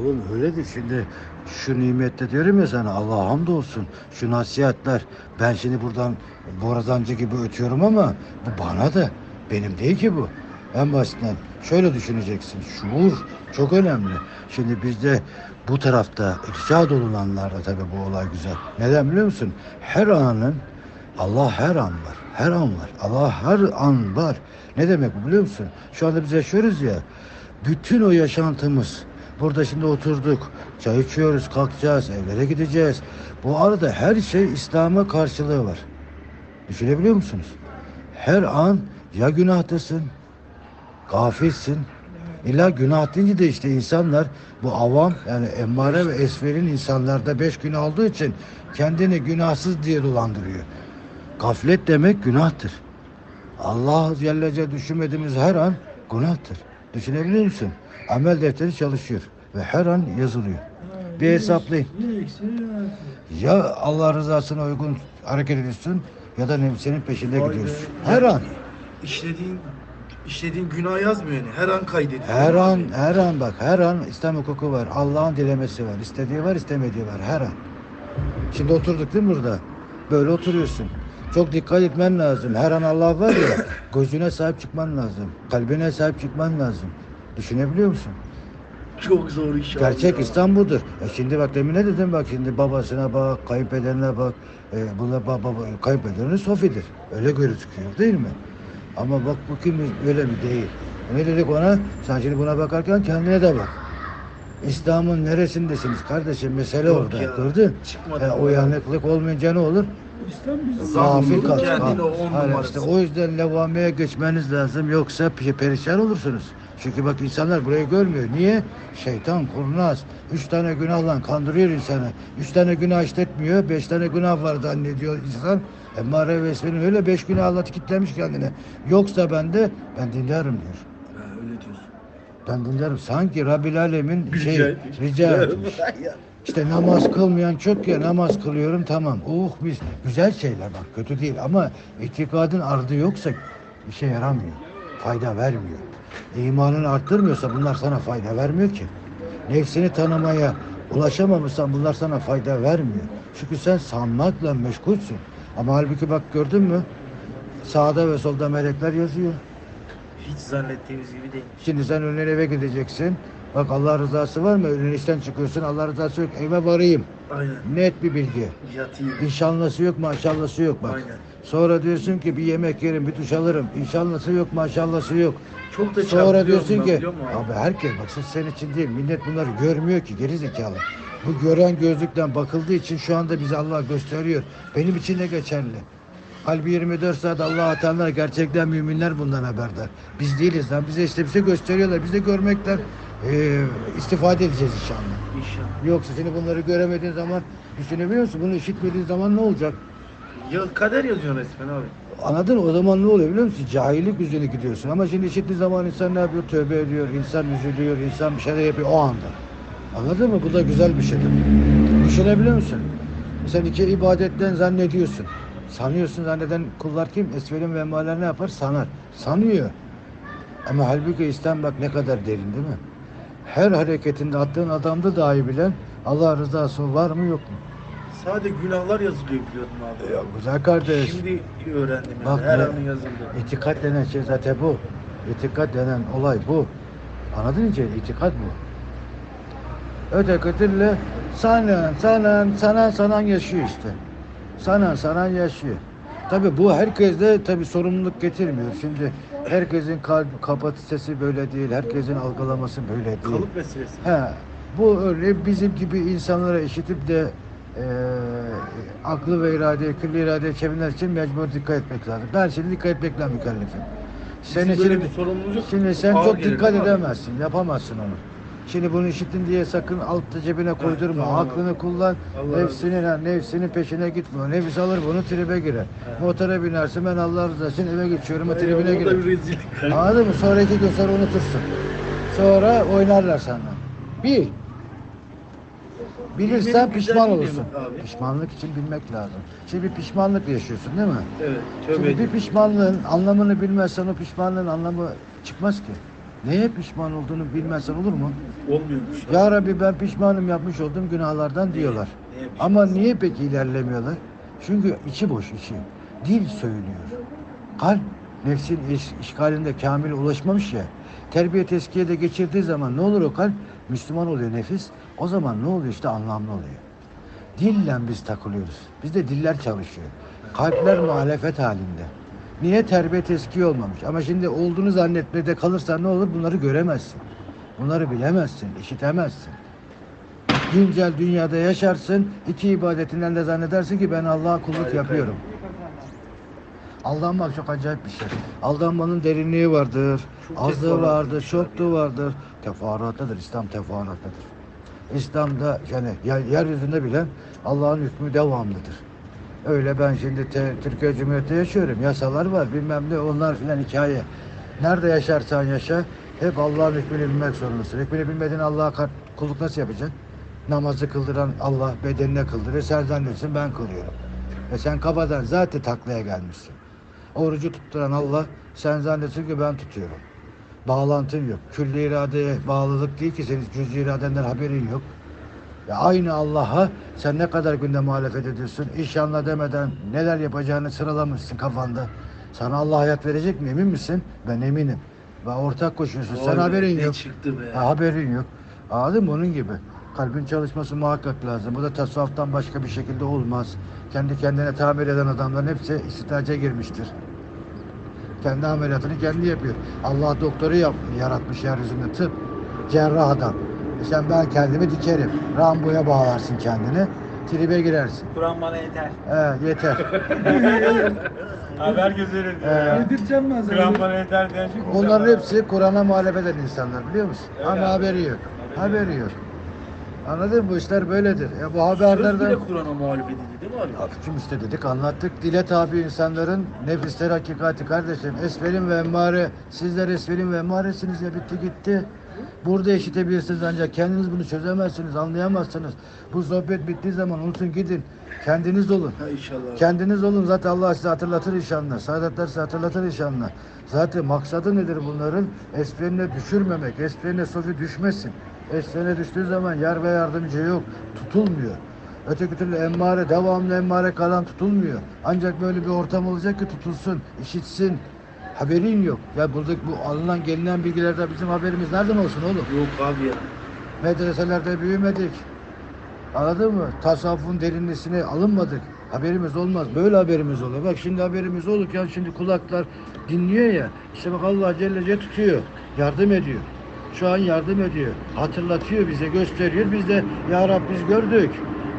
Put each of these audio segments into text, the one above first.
Oğlum öyle de şimdi şu nimette diyorum ya sana Allah'a hamdolsun. Şu nasihatler ben şimdi buradan borazancı gibi ötüyorum ama bu bana da benim değil ki bu. En basitinden şöyle düşüneceksin. Şuur çok önemli. Şimdi bizde bu tarafta irşad olunanlarda tabii bu olay güzel. Neden biliyor musun? Her anın Allah her an var. Her an var. Allah her an var. Ne demek bu biliyor musun? Şu anda biz yaşıyoruz ya. Bütün o yaşantımız. Burada şimdi oturduk. Çay içiyoruz, kalkacağız, evlere gideceğiz. Bu arada her şey İslam'a karşılığı var. Düşünebiliyor musunuz? Her an ya günahtasın, gafilsin. İlla günah deyince de işte insanlar bu avam yani emmare ve esferin insanlarda beş gün aldığı için kendini günahsız diye dolandırıyor. Gaflet demek günahtır. Allah Celle düşünmediğimiz her an günahtır. Düşünebiliyor musun? Amel defteri çalışıyor ve her an yazılıyor. Bir hesaplayın. Ya Allah rızasına uygun hareket ediyorsun ya da nefsinin peşinde Vay be. gidiyorsun. Her an, İşlediğin işlediğin günah yazmıyor yani. Her an kaydediyor. her an, her an bak, her an İslam hukuku var. Allah'ın dilemesi var. İstediği var, istemediği var. Her an. Şimdi oturduk değil mi burada? Böyle oturuyorsun. Çok dikkat etmen lazım. Her an Allah var ya, gözüne sahip çıkman lazım. Kalbine sahip çıkman lazım. Düşünebiliyor musun? Çok zor iş. abi Gerçek ya. İslam budur. E şimdi bak demin ne dedim bak şimdi babasına bak, kayınpederine bak. E, buna baba, baba kayınpederinin Sofi'dir. Öyle gözüküyor değil mi? Ama bak bu kim öyle mi değil. Ne dedik ona? Sen şimdi buna bakarken kendine de bak. İslam'ın neresindesiniz kardeşim? Mesele Yok orada. ya, Gördün? çıkmadı E, uyanıklık olmayınca ne olur? İslam bizi Gafil kal. Kendine on hani numarası. işte o yüzden levameye geçmeniz lazım yoksa pe- perişan olursunuz. Çünkü bak insanlar burayı görmüyor. Niye? Şeytan kurnaz. Üç tane günahla kandırıyor insanı. Üç tane günah işletmiyor. Beş tane günah var zannediyor insan. Ve Esmer'in öyle beş günahla kitlemiş kendine. Yoksa ben de ben dinlerim diyor. Ha, öyle diyorsun. Ben dinlerim. Sanki Rabbil Alemin şey Rica etmiş. rica etmiş. İşte namaz kılmayan çok ya namaz kılıyorum tamam. Oh biz güzel şeyler bak kötü değil ama itikadın ardı yoksa işe yaramıyor. Fayda vermiyor. İmanını arttırmıyorsa bunlar sana fayda vermiyor ki. Nefsini tanımaya ulaşamamışsan bunlar sana fayda vermiyor. Çünkü sen sanmakla meşgulsün. Ama halbuki bak gördün mü? Sağda ve solda melekler yazıyor. Hiç zannettiğimiz gibi değil. Şimdi sen önüne eve gideceksin. Bak Allah rızası var mı? Önüne işten çıkıyorsun. Allah rızası yok. Eve varayım. Aynen. Net bir bilgi. Yatayım. İnşallahı yok maşallahı yok bak. Aynen. Sonra diyorsun ki bir yemek yerim, bir duş alırım. İnşallahı yok maşallahı yok. Çok da Sonra diyorsun ki abi? herkes bak sırf senin için değil. Millet bunları görmüyor ki geri zekalı. Bu gören gözlükten bakıldığı için şu anda bize Allah gösteriyor. Benim için de geçerli. Halbuki 24 saat Allah atanlar gerçekten müminler bundan haberdar. Biz değiliz lan. Bize işte bize gösteriyorlar. Biz de görmekten eee istifade edeceğiz inşallah. İnşallah. Yoksa seni bunları göremediğin zaman düşünebiliyor musun? Bunu işitmediğin zaman ne olacak? Ya kader yazıyor resmen abi. Anladın mı? O zaman ne oluyor biliyor musun? Cahillik yüzüne gidiyorsun. Ama şimdi işittiğin zaman insan ne yapıyor? Tövbe ediyor, insan üzülüyor, insan bir şeyler yapıyor o anda. Anladın mı? Bu da güzel bir şeydir. Düşünebiliyor musun? Sen iki ibadetten zannediyorsun. Sanıyorsun zanneden kullar kim? Esvelin ve emmaler ne yapar? Sanar. Sanıyor. Ama halbuki İslam bak ne kadar derin değil mi? Her hareketinde attığın adamda dahi bilen Allah rızası var mı yok mu? Sadece günahlar yazılıyor biliyordum abi. Ya güzel kardeş. Şimdi öğrendim. Bak. Her ne- yazıldı. İtikat denen şey zaten bu. İtikat denen olay bu. Anladın mı? İtikat bu. Öteki türlü sanan, sanan, sanan, sanan yaşıyor işte. Sanan, sanan yaşıyor. Tabi bu herkeste tabi sorumluluk getirmiyor. Şimdi herkesin kalp kapasitesi böyle değil. Herkesin algılaması böyle değil. Kalıp meselesi. He, bu örneği bizim gibi insanlara işitip de e, aklı ve iradeye, külli iradeye çevirmek için mecbur dikkat etmek lazım. Ben şimdi dikkat etmekle mükellefim. Senin böyle şimdi, sen çok dikkat edemezsin, yapamazsın onu. Şimdi bunu işittin diye sakın altta cebine koydurma. tamam. Aklını kullan. Allah razı nefsinin, peşine gitme. Nefis alır bunu tribe girer. Motora binersin ben Allah rızası için eve geçiyorum o tribine o da girer. bir rezillik. Anladın mı? Sonra iki gün sonra unutursun. Sonra oynarlar senden. Bir. Bilirsen Bilmenin pişman güzelliği olursun. ne abi? Pişmanlık için bilmek lazım. Şimdi bir pişmanlık yaşıyorsun değil mi? Evet. Tövbe Şimdi bir pişmanlığın anlamını bilmezsen o pişmanlığın anlamı çıkmaz ki. Neye pişman olduğunu bilmezsen olur mu? Olmuyormuş. Ya Rabbi ben pişmanım yapmış olduğum günahlardan diyorlar. neye? Ama niye peki ilerlemiyorlar? Çünkü içi boş içi. Dil söylüyor. Kalp nefsin iş- işgalinde kamil ulaşmamış ya. Terbiye teskiye de geçirdiği zaman ne olur o kalp? Müslüman oluyor nefis. O zaman ne oluyor işte anlamlı oluyor. Dille biz takılıyoruz. Bizde diller çalışıyor. Kalpler muhalefet halinde. Niye terbiye teskiye olmamış? Ama şimdi olduğunu zannetmede kalırsan ne olur? Bunları göremezsin. Bunları bilemezsin, işitemezsin. Güncel dünyada yaşarsın, iki ibadetinden de zannedersin ki ben Allah'a kulluk yapıyorum. Aldanmak çok acayip bir şey. Aldanmanın derinliği vardır, azlığı vardır, şey çokluğu vardır. Teferruattadır, İslam teferruattadır. İslam'da yani yer- yeryüzünde bile Allah'ın hükmü devamlıdır. Öyle ben şimdi te- Türkiye Cumhuriyeti yaşıyorum. Yasalar var bilmem ne onlar filan hikaye. Nerede yaşarsan yaşa hep Allah'ın hükmünü bilmek zorundasın. Hükmünü bilmediğin Allah'a kulluk nasıl yapacaksın? Namazı kıldıran Allah bedenine kıldırır. Sen zannediyorsun ben kılıyorum. E sen kafadan zaten taklaya gelmişsin. Orucu tutturan Allah sen zannediyorsun ki ben tutuyorum. Bağlantın yok. Külli iradeye bağlılık değil ki senin cüz iradenden haberin yok. Ya aynı Allah'a sen ne kadar günde muhalefet ediyorsun? İnşallah demeden neler yapacağını sıralamışsın kafanda. Sana Allah hayat verecek mi emin misin? Ben eminim. Ve ortak koşuyorsun. Sen be, haberin ne yok. çıktı be. Ha, haberin yok. Anladın mı? Onun gibi. Kalbin çalışması muhakkak lazım. Bu da tasavvuftan başka bir şekilde olmaz. Kendi kendine tamir eden adamların hepsi istidaca girmiştir. Kendi ameliyatını kendi yapıyor. Allah doktoru yap, yaratmış yeryüzünde tıp. Cerrah adam. Sen ben kendimi dikerim. Ramboya bağlarsın kendini. Tribe girersin. Kur'an bana yeter. He, yeter. Haber gözlerim. Ee, Yedireceğim ben Kur'an bana yeter diyen şey Onların hepsi Kur'an'a muhalefet eden insanlar biliyor musun? Öyle Ama abi. haberi yok. Haberi yok. Anladın mı? Bu işler böyledir. Ya bu Söz haberlerden... bile Kur'an'a muhalif edildi değil mi abi? Abicim işte dedik anlattık. Dile tabi insanların nefisleri hakikati kardeşim. Esverin ve emmare. Sizler esverin ve emmaresiniz ya bitti gitti. Burada eşitebilirsiniz ancak kendiniz bunu çözemezsiniz, anlayamazsınız. Bu sohbet bittiği zaman unutun gidin. Kendiniz olun. Ha inşallah. Kendiniz olun zaten Allah size hatırlatır inşallah. Saadetler size hatırlatır inşallah. Zaten maksadı nedir bunların? Esferine düşürmemek. Esferine sofi düşmesin. Esferine düştüğü zaman yar ve yardımcı yok. Tutulmuyor. Öteki türlü emmare, devamlı emmare kalan tutulmuyor. Ancak böyle bir ortam olacak ki tutulsun, işitsin. Haberin yok. Ya buradaki bu alınan gelinen bilgilerde bizim haberimiz nereden olsun oğlum? Yok abi ya. Medreselerde büyümedik. Anladın mı? Tasavvufun derinlisine alınmadık. Haberimiz olmaz. Böyle haberimiz oluyor. Bak şimdi haberimiz olurken şimdi kulaklar dinliyor ya. İşte bak Allah Celle Celle tutuyor. Yardım ediyor. Şu an yardım ediyor. Hatırlatıyor bize, gösteriyor. Biz de ya Rab biz gördük.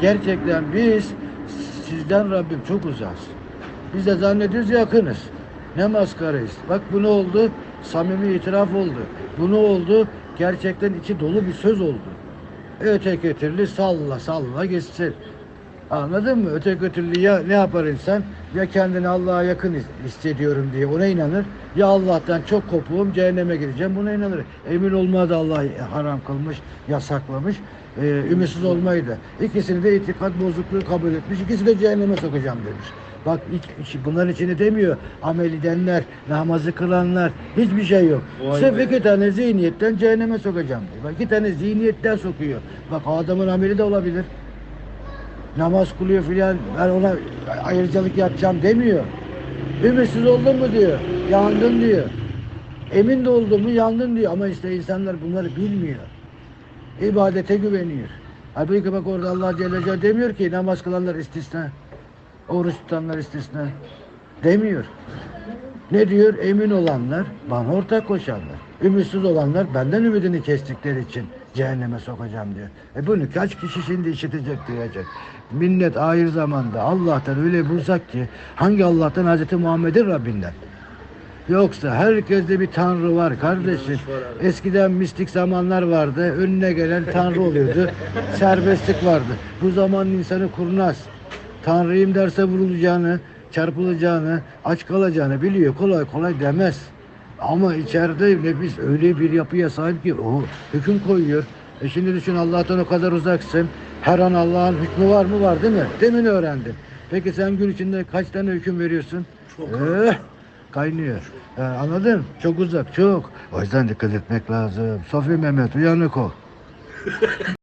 Gerçekten biz sizden Rabbim çok uzağız. Biz de zannediyoruz yakınız. Ne maskarayız. Bak bu ne oldu? Samimi itiraf oldu. Bu ne oldu? Gerçekten içi dolu bir söz oldu. Öteki türlü salla salla gitsin. Anladın mı? Öteki türlü ya ne yapar insan? Ya kendini Allah'a yakın his- hissediyorum diye ona inanır. Ya Allah'tan çok kopuğum cehenneme gireceğim buna inanır. Emin olmayı da Allah haram kılmış, yasaklamış. Ee, ümitsiz olmayı da. İkisini de itikat bozukluğu kabul etmiş. İkisi de cehenneme sokacağım demiş. Bak hiç, bunların içinde demiyor. Amel edenler, namazı kılanlar hiçbir şey yok. Vay Sırf be. iki tane zihniyetten cehenneme sokacağım diyor. Bak iki tane zihniyetten sokuyor. Bak adamın ameli de olabilir. Namaz kılıyor filan ben ona ayrıcalık yapacağım demiyor. Ümitsiz oldun mu diyor. Yandın diyor. Emin de oldun mu yandın diyor. Ama işte insanlar bunları bilmiyor. İbadete güveniyor. Halbuki bak orada Allah Celle Celle demiyor ki namaz kılanlar istisna. Oruç tutanlar istisna. Demiyor. Ne diyor? Emin olanlar, bana ortak koşanlar. Ümitsiz olanlar benden ümidini kestikleri için cehenneme sokacağım diyor. E bunu kaç kişi şimdi işitecek diyecek. Minnet ahir zamanda Allah'tan öyle bulsak ki hangi Allah'tan Hazreti Muhammed'in Rabbinden. Yoksa herkeste bir tanrı var kardeşim. Eskiden mistik zamanlar vardı. Önüne gelen tanrı oluyordu. Serbestlik vardı. Bu zaman insanı kurnaz. Tanrıyım derse vurulacağını, çarpılacağını, aç kalacağını biliyor. Kolay kolay demez. Ama içeride nefis öyle bir yapıya sahip ki o hüküm koyuyor. E şimdi düşün Allah'tan o kadar uzaksın. Her an Allah'ın hükmü var mı? Var değil mi? Demin öğrendin. Peki sen gün içinde kaç tane hüküm veriyorsun? Çok. Eh, kaynıyor. Ha, anladın? Çok uzak çok. O yüzden dikkat etmek lazım. Sofi Mehmet uyanık ol.